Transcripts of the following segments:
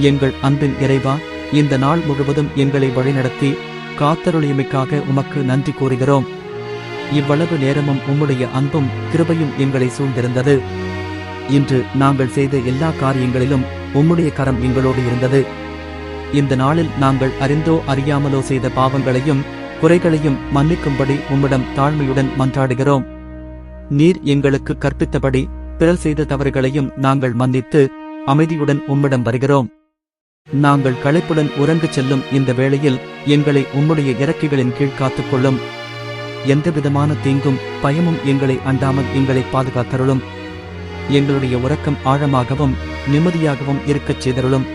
எங்கள் அன்பின் இறைவா இந்த நாள் முழுவதும் எங்களை வழிநடத்தி காத்தருளியமைக்காக உமக்கு நன்றி கூறுகிறோம். இவ்வளவு நேரமும் உம்முடைய அன்பும் கிருபையும் எங்களை சூழ்ந்திருந்தது. இன்று நாங்கள் செய்த எல்லா காரியங்களிலும் உம்முடைய கரம் எங்களோடு இருந்தது. இந்த நாளில் நாங்கள் அறிந்தோ அறியாமலோ செய்த பாவங்களையும் குறைகளையும் மன்னிக்கும்படி உம்மிடம் தாழ்மையுடன் மன்றாடுகிறோம். நீர் எங்களுக்கு கற்பித்தபடி பிறர் செய்த தவறுகளையும் நாங்கள் மன்னித்து அமைதியுடன் உம்மிடம் வருகிறோம். நாங்கள் களைப்புடன் உறங்கச் செல்லும் இந்த வேளையில் எங்களை உம்முடைய இறக்கைகளின் கீழ் காத்துக்கொள்ளும். எந்தவிதமான தீங்கும் பயமும் எங்களை அண்டாமல் எங்களை பாதுகாத்தருளும். எங்களுடைய உறக்கம் ஆழமாகவும் நிம்மதியாகவும் இருக்கச் செய்தருளும்.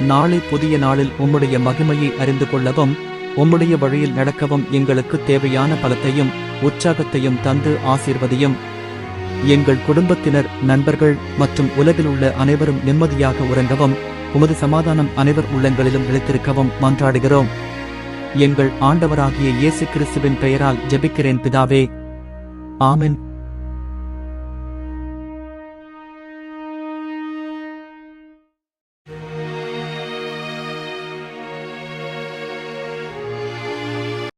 நாளை புதிய நாளில் உம்முடைய மகிமையை அறிந்து கொள்ளவும் உம்முடைய வழியில் நடக்கவும் எங்களுக்கு தேவையான பலத்தையும் உற்சாகத்தையும் தந்து ஆசீர்வதியும். எங்கள் குடும்பத்தினர் நண்பர்கள் மற்றும் உலகில் உள்ள அனைவரும் நிம்மதியாக உறங்கவும். உமது சமாதானம் அனைவர் உள்ளங்களிலும் நிலைத்திருக்கவும் மன்றாடுகிறோம். எங்கள் ஆண்டவராகிய இயேசு கிறிஸ்துவின் பெயரால் ஜெபிக்கிறேன் பிதாவே. ஆமென்.